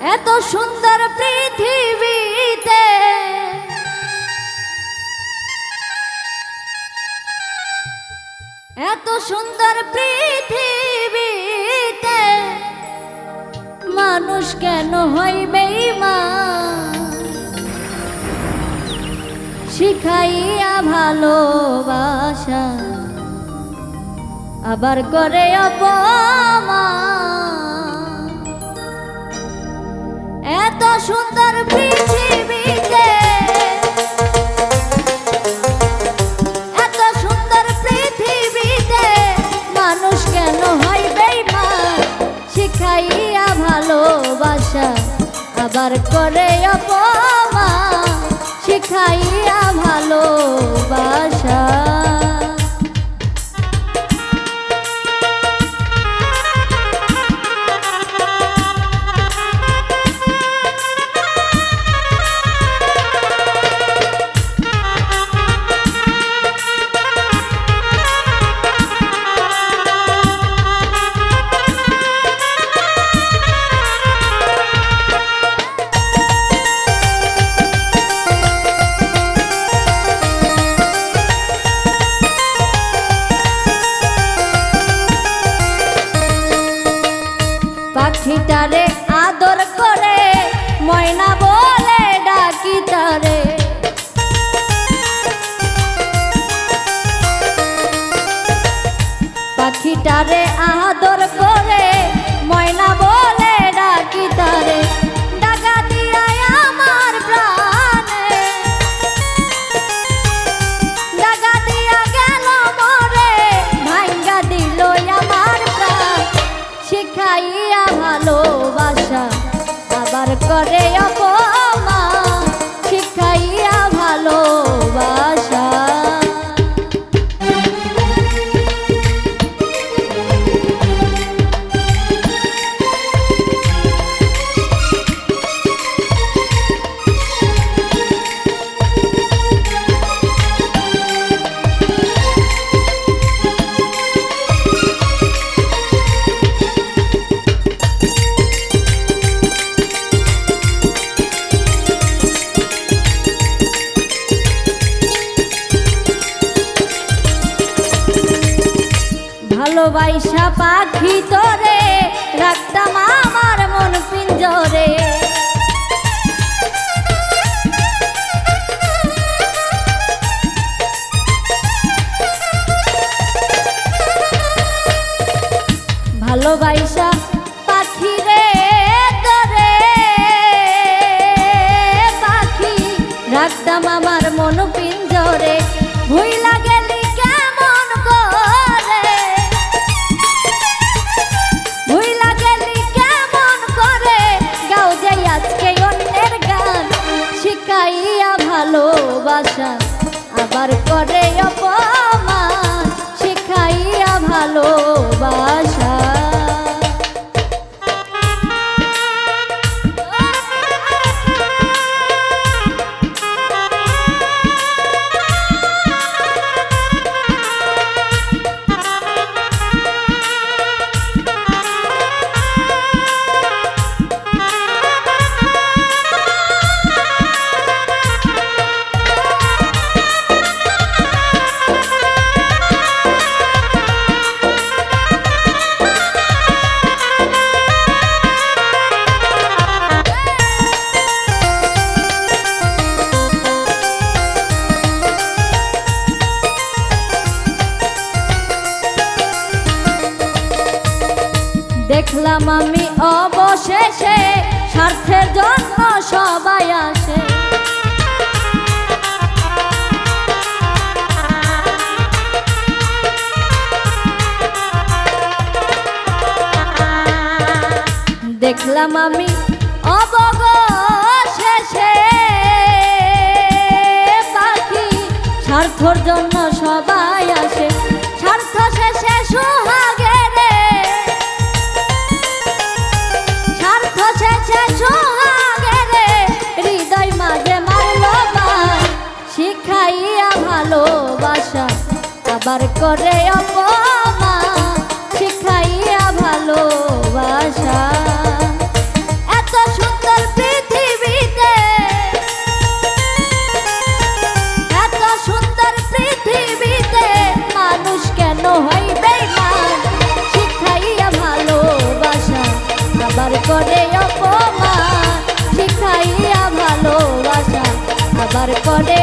এত সুন্দর পৃথিবীতে। এত সুন্দর পৃথিবীতে। মানুষ কেন হইবে মা শিখাইয়া ভালোবাসা, আবার করে অপমান। এত সুন্দর পৃথিবীতে। এত সুন্দর পৃথিবীতে শিখাইয়া আবার করে অপমান। শিখাইয়া ভালোবাসা। ভালোবাসা পাখি তোরে রাখতাম আমার মন পিঞ্জরে। ভালোবাসা ভালোবাসা আবার করে অপমান দেখলাম আমি অবশেষে স্বার্থের জন্য সবাই আসে। দেখলাম আমি অবশেষে পাখি স্বার্থর জন্য বার করে অপমা শিখাইয়া ভালোবাসা। এত সুন্দর পৃথিবীতে মানুষ কেন ভালোবাসা, আবার করে অপমা শিখাইয়া ভালোবাসা, আবার করে